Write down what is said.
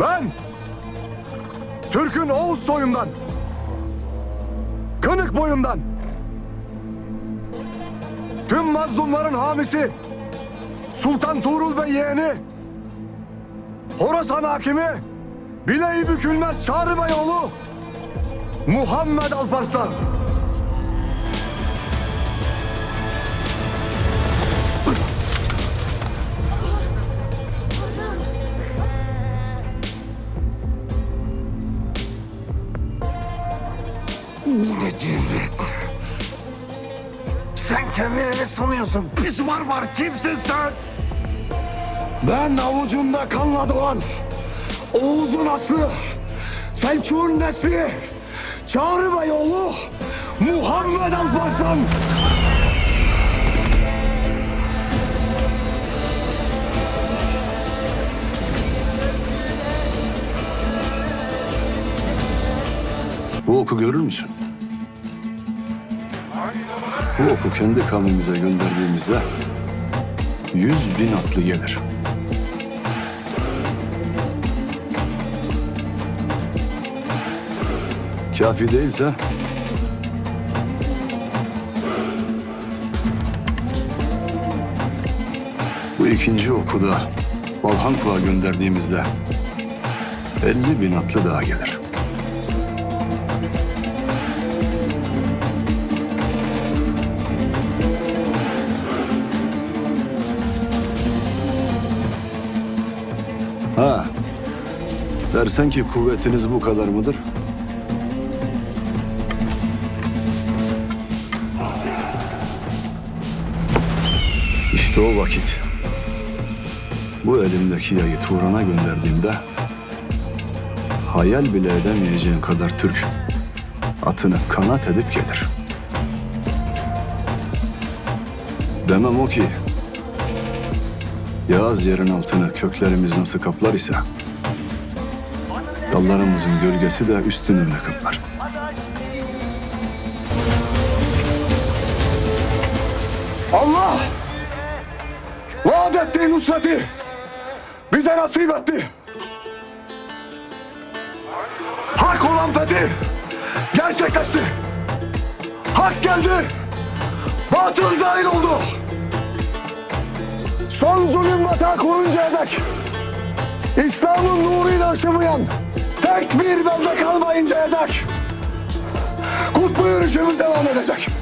Ben Türk'ün Oğuz soyundan Kınık boyundan Tüm mazlumların hamisi Sultan Tuğrul Bey yeğeni Horasan hakimi Bileği bükülmez Çağrı Beyoğlu Muhammed Alparslan Ne cüret? Sen kendini ne sanıyorsun? Pis var var kimsin sen? Ben avucunda kanla doğan Oğuz'un aslı Selçuk'un nesli Çağrı Beyoğlu Muhammed Alparslan Bu oku görür müsün? Bu oku kendi kavmimize gönderdiğimizde yüz bin atlı gelir. Kafi değilse bu ikinci oku da Balhankuk'a gönderdiğimizde 50 bin atlı daha gelir. Ha. Dersen ki kuvvetiniz bu kadar mıdır? İşte o vakit. Bu elimdeki yayı Turan'a gönderdiğimde hayal bile edemeyeceğin kadar Türk atını kanat edip gelir. Demem o ki Yağız yerin altını köklerimiz nasıl kaplar ise dallarımızın gölgesi de üstünü öyle kaplar. Allah vaat ettiği nusreti bize nasip etti. Hak olan fethi gerçekleşti. Hak geldi. Batıl zahir oldu. Son zulüm vata koruncaya dek İslam'ın nuruyla ışımayan tek bir belde kalmayıncaya dek kutlu yürüyüşümüz devam edecek.